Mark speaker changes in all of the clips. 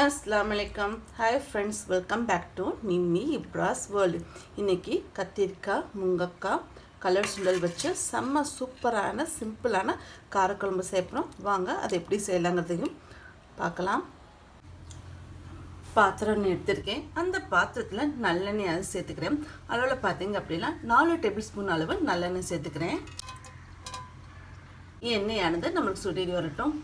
Speaker 1: அஸ்லாம் வலைக்கம் hi friends welcome back to Nimmi Ibras world இன்னைக்கு கத்திரிக்காய் முங்கக்காய் கலர் சுண்டல் வச்சு செம்ம சூப்பரான சிம்பிளான காரக்குழம்பு சேர்ப்போம் வாங்க அதை எப்படி செய்யலாங்கிறதையும் பார்க்கலாம். பாத்திரம் ஒன்று எடுத்திருக்கேன். அந்த பாத்திரத்தில் நல்லெண்ணெய் அது சேர்த்துக்கிறேன். அளவில் பார்த்தீங்க அப்படின்னா நாலு டேபிள் ஸ்பூன் அளவு நல்லெண்ணெய் சேர்த்துக்கிறேன். எண்ணெயானது நம்மளுக்கு சுடேறி வரட்டும்.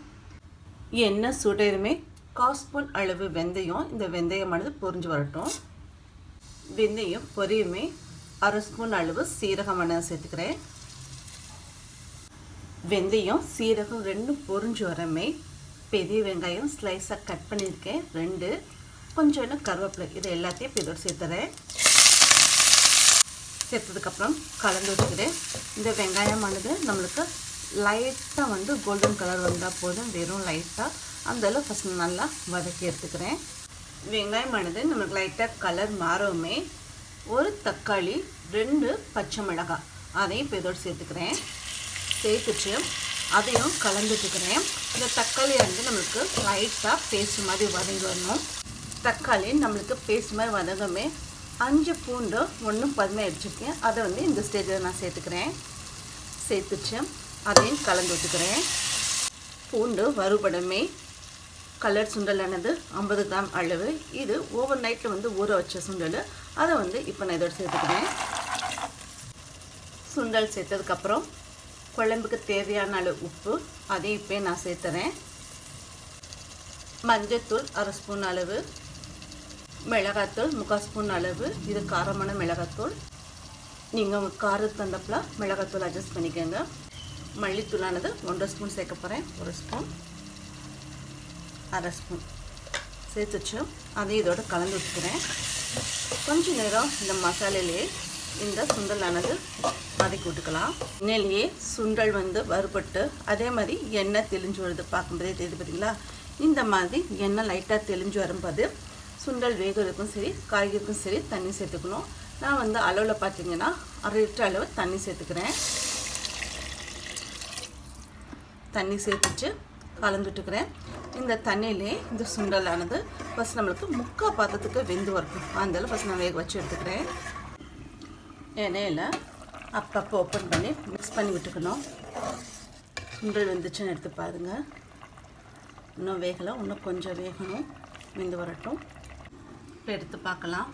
Speaker 1: எண்ணெய் சுடேறுமே கால் ஸ்பூன் அளவு வெந்தயம். இந்த வெந்தயமானது பொரிஞ்சு வரட்டும். வெந்தயம் பொரியுமே அரை ஸ்பூன் அளவு சீரகம் வேணால் சேர்த்துக்கிறேன். வெந்தயம் சீரகம் ரெண்டும் பொரிஞ்சு வரமே. பெரிய வெங்காயம் ஸ்லைஸாக கட் பண்ணியிருக்கேன். ரெண்டு. கொஞ்சோண்டு கருவேப்பிலை இது எல்லாத்தையும் இப்போ இதோட சேர்த்துறேன். சேர்த்ததுக்கப்புறம் கலந்து வச்சுக்கிறேன். இந்த வெங்காயமானது நம்மளுக்கு லைட்டாக வந்து கோல்டன் கலர் வந்தால் போதும். வெறும் லைட்டாக அந்தளவு ஃபஸ்ட் நல்லா வதக்கி எடுத்துக்கிறேன். வெங்காயமானது நமக்கு லைட்டாக கலர் மாறவுமே ஒரு தக்காளி ரெண்டு பச்சை மிளகாய். அதையும் இப்போ இதோடு சேர்த்துக்கிறேன். சேர்த்துட்டு அதையும் கலந்துட்டுக்கிறேன் இந்த தக்காளி வந்து நம்மளுக்கு லைட்டாக பேஸ்ட் மாதிரி வதங்கி வரணும். தக்காளி நம்மளுக்கு பேஸ்ட் மாதிரி வதங்கமே அஞ்சு பூண்டு ஒன்றும் பதுமையாக அடிச்சிருக்கேன். அதை வந்து இந்த ஸ்டேஜில் நான் சேர்த்துக்கிறேன். சேர்த்துட்டு அதையும் கலந்து விட்டுக்கிறேன் பூண்டு வறுபடமே கலர் சுண்டலானது ஐம்பது கிராம் அளவு. இது ஓவர் நைட்டில் வந்து ஊற வச்ச சுண்டல். அதை வந்து இப்போ நான் இதோட சேர்த்துக்கிறேன். சுண்டல் சேர்த்ததுக்கப்புறம் குழம்புக்கு தேவையான அளவு உப்பு. அதையும் இப்போ நான் சேர்த்துறேன். மஞ்சத்தூள் அரை ஸ்பூன் அளவு. மிளகாத்தூள் முக்கால் ஸ்பூன் அளவு. இது காரமான மிளகாத்தூள். நீங்கள் உங்கள் காரத்துக்கு தந்தப்பில் மிளகாத்தூள் அட்ஜஸ்ட் பண்ணிக்கோங்க. மல்லித்தூளானது ஒன்றரை ஸ்பூன் சேர்க்க போகிறேன் ஒரு ஸ்பூன். அரை ஸ்பூன் சேர்த்து வச்சு அதையும் இதோடு கலந்து வச்சுக்கிறேன் கொஞ்சம் நேரம் இந்த மசாலையிலே இந்த சுண்டலானது வதக்கி விட்டுக்கலாம். எண்ணெயிலேயே சுண்டல் வந்து வறுபட்டு அதே மாதிரி எண்ணெய் தெளிஞ்சு வருது பார்க்கும்போதே தெரியுது பார்த்தீங்களா இந்த மாதிரி எண்ணெய் லைட்டாக தெளிஞ்சு வரும்போது சுண்டல் வேகிறதுக்கும் சரி காய்கறிக்கும் சரி தண்ணி சேர்த்துக்கணும். நான் வந்து அளவில் பார்த்தீங்கன்னா அரை லிட்டர் அளவு தண்ணி சேர்த்துக்கிறேன். தண்ணி சேர்த்துட்டு கலந்துட்டுக்கிறேன் இந்த தண்ணியிலே இந்த சுண்டலானது ஃபஸ்ட் நம்மளுக்கு முக்கால் பாத்திரத்துக்கு வெந்து வரணும் அதனால ஃபஸ்ட் நான் வேக வச்சு எடுத்துக்கிறேன். எண்ணெயில் அப்பப்போ ஓப்பன் பண்ணி மிக்ஸ் பண்ணி விட்டுக்கணும். சுண்டல் வெந்துச்சுன்னு எடுத்து பாருங்கள் இன்னும் வேகலை இன்னும் கொஞ்சம் வேகணும். வெந்து வரட்டும். இப்போ எடுத்து பார்க்கலாம்.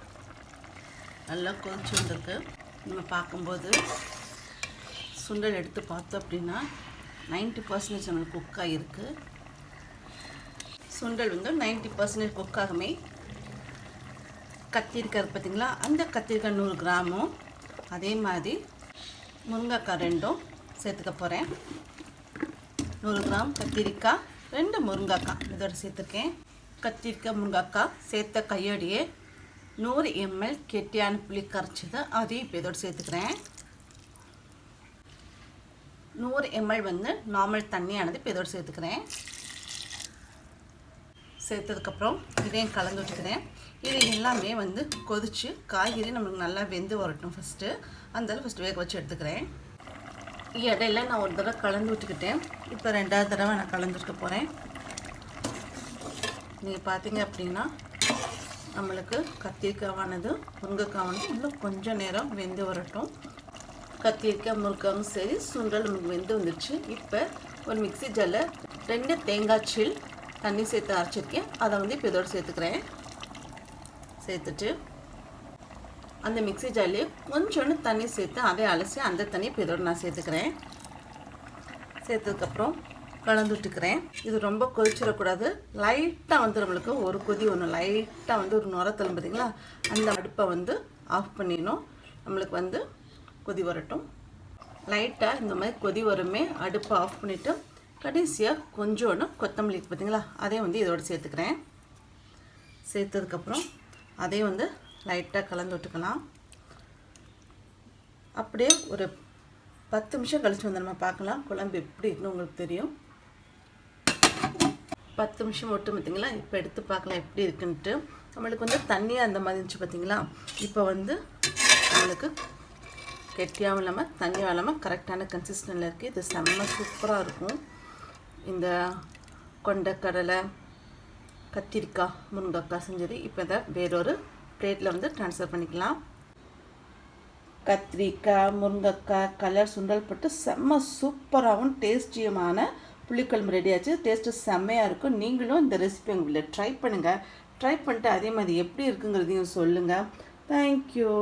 Speaker 1: நல்லா கொதிச்சு வந்திருக்கு நம்ம பார்க்கும்போது சுண்டல் எடுத்து பார்த்தோம் அப்படின்னா நைன்ட்டி பர்சன்டேஜ் நம்மளுக்கு குக் ஆகிருக்கு சுண்டல் வந்து நைன்ட்டி பர்சன்டேஜ் குக் கத்திரிக்காய் பார்த்தீங்களா? அந்த கத்திரிக்காய் நூறு கிராமும் அதே மாதிரி முருங்கைக்காய் ரெண்டும் சேர்த்துக்க போகிறேன் நூறு கிராம் கத்திரிக்காய் ரெண்டு முருங்கைக்காய் இதோட சேர்த்துருக்கேன். கத்திரிக்காய் முருங்கைக்காய் சேர்த்த கையோடையே நூறு எம்எல் கெட்டியான புளி கரைச்சது அதையும் இப்போ இதோட சேர்த்துக்கிறேன். நூறு எம்எல் வந்து நார்மல் தண்ணியானது இப்போ இதோடு சேர்த்துக்கிறேன். சேர்த்ததுக்கப்புறம் இதையும் கலந்து வச்சுக்கிறேன் இது எல்லாமே வந்து கொதித்து காய்கறி நம்மளுக்கு நல்லா வெந்து வரட்டும் ஃபஸ்ட்டு அந்தளவு ஃபஸ்ட்டு வேக வச்சு எடுத்துக்கிறேன். இடையில நான் ஒரு தடவை கலந்து விட்டுக்கிட்டேன். இப்போ ரெண்டாவது தடவை நான் கலந்துருக்க போகிறேன் நீங்கள் பார்த்தீங்க அப்படின்னா நம்மளுக்கு கத்திரிக்காவானது முருங்கைக்காவானது இன்னும் கொஞ்சம் நேரம் வெந்து வரட்டும். கத்திரிக்காய் முருக்காவும் சரி சுண்டல் நமக்கு வெந்து வந்துடுச்சு இப்போ ஒரு மிக்சி ஜல்லில் ரெண்டு தேங்காய் சில் தண்ணி சேர்த்து அரைச்சிருக்கேன். அதை வந்து இப்போ இதோடு சேர்த்துக்கிறேன். சேர்த்துட்டு அந்த மிக்சி ஜார்லேயே கொஞ்சோண்டு தண்ணி சேர்த்து அதை அலசி அந்த தண்ணி இப்போ இதோடு நான் சேர்த்துக்கிறேன். சேர்த்ததுக்கப்புறம் கலந்துட்டுக்கிறேன் இது ரொம்ப கொதிச்சிடக்கூடாது. லைட்டாக வந்து நம்மளுக்கு ஒரு கொதி ஒன்று லைட்டாக வந்து ஒரு நுரத்தலும் பார்த்தீங்களா அந்த அடுப்பை வந்து ஆஃப் பண்ணிடணும். நம்மளுக்கு வந்து கொதி வரட்டும். லைட்டாக இந்த மாதிரி கொதி வருமே அடுப்பை ஆஃப் பண்ணிவிட்டு கடைசியாக கொஞ்சோண்டு கொத்தமல்லி பார்த்தீங்களா அதையும் வந்து இதோடு சேர்த்துக்கிறேன். சேர்த்ததுக்கப்புறம் அதையும் வந்து லைட்டாக கலந்து விட்டுக்கலாம். அப்படியே ஒரு பத்து நிமிஷம் கழித்து வந்து நம்ம பார்க்கலாம். குழம்பு எப்படி இருக்குன்னு உங்களுக்கு தெரியும். பத்து நிமிஷம் மட்டும் பார்த்திங்களா இப்போ எடுத்து பார்க்கலாம் எப்படி இருக்குன்ட்டு. நம்மளுக்கு வந்து தண்ணியாக அந்த மாதிரி இருந்துச்சு பார்த்திங்களா இப்போ வந்து நம்மளுக்கு கெட்டியாகவும் இல்லாமல் தண்ணியாகவும் இல்லாமல் கரெக்டான கன்சிஸ்டன்டில் இருக்குது இது செம்ம சூப்பராக இருக்கும். இந்த கொண்டக்கடலை கத்திரிக்காய் முருங்கைக்காய் செஞ்சது. இப்போ இதை வேறொரு பிளேட்டில் வந்து ட்ரான்ஸ்ஃபர் பண்ணிக்கலாம். கத்திரிக்காய் முருங்கைக்காய் கலர் சுண்டல் போட்டு செம்ம சூப்பராகவும் டேஸ்டியுமான புளிக்குழம்பு ரெடி ஆச்சு. டேஸ்ட்டு செம்மையாக இருக்கும். நீங்களும் இந்த ரெசிபி உங்களை ட்ரை பண்ணுங்கள் ட்ரை பண்ணிட்டு அதே மாதிரி எப்படி இருக்குங்கிறதையும் சொல்லுங்கள் தேங்க்யூ